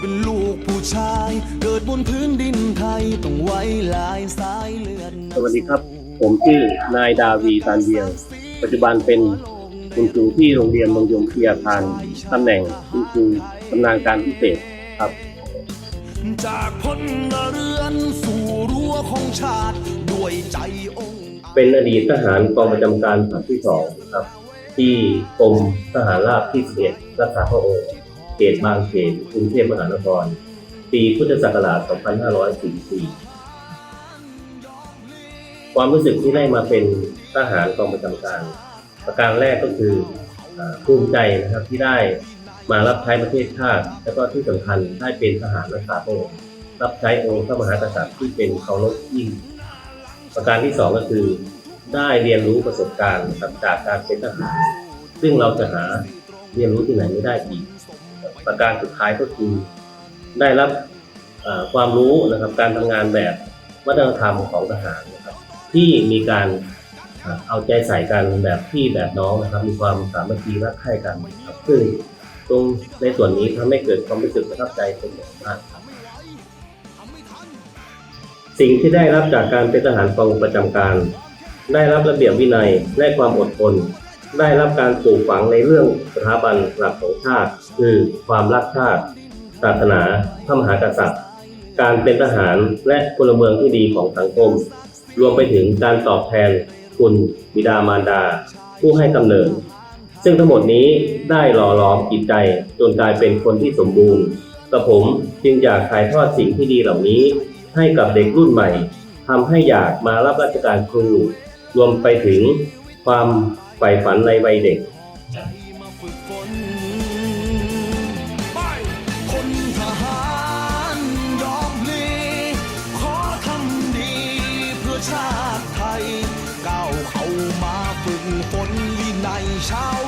เป็นลูกผู้ชาย เกิดบนพื้นดินไทย ต้องไว้ลายสายเลือดสวัสดีครับ ผมชื่อนายดาวีตานเวียงปัจจุบันเป็นคุณครูที่โรงเรียนบางยมพิทยาคารตำแหน่งคุณครูชำนาญการพิเศษครับ จากพลเรือนสู่รั้วของชาติด้วยใจองค์เป็นอดีตทหารกองประจำการผลัดที่สองครับ ที่กรมทหารราบที่11รักษาพระองค์ เขตบางเขนกรุงเทพมหานคร ปีพุทธศักราช 2544 ความรู้สึกที่ได้มาเป็นทหารกองประจำการ ประการแรกก็คือภูมิใจนะครับที่ได้มารับใช้ประเทศชาติ แล้วก็ที่สำคัญได้เป็นทหารรักษาพระองค์รับใช้องค์พระมหากษัตริย์ที่เป็นเคารพยิ่ง ประการที่สองก็คือ ได้เรียนรู้ประสบการณ์นะครับจากการเป็นทหาร ซึ่งเราจะหาเรียนรู้ที่ไหนไม่ได้อีก ประการสุดท้ายก็คือ ได้รับความรู้นะครับการทำงานแบบวัฒนธรรมของทหารนะครับ ที่มีการเอาใจใส่กันแบบพี่แบบน้องนะครับ มีความสามัคคีรักใคร่กันนะครับซึ่งตรงในส่วนนี้ทำให้เกิดความรู้สึกประทับใจเป็นอย่างมากครับสิ่งที่ได้รับจากการเป็นทหารกองประจำการ ได้รับระเบียบวินัยและความอดทน ได้รับการปลูกฝังในเรื่องสถาบันหลักของชาติ คือความรักชาติ ศาสนาพระมหากษัตริย์ การเป็นทหารและพลเมืองที่ดีของสังคม รวมไปถึงการตอบแทนคุณบิดามารดา ผู้ให้กำเนิด ซึ่งทั้งหมดนี้ได้หล่อหลอมจิตใจจนกลายเป็นคนที่สมบูรณ์กระผมจึงอยากถ่ายทอดสิ่งที่ดีเหล่านี้ ให้กับเด็กรุ่นใหม่ทำให้อยากมารับราชการครู รวมไปถึงความ ใฝ่ฝันในวัยเด็กคนทหารยอมพลีขอทำดีเพื่อชาติไทยก้าวเข้ามาฝึกฝนวินัยชาว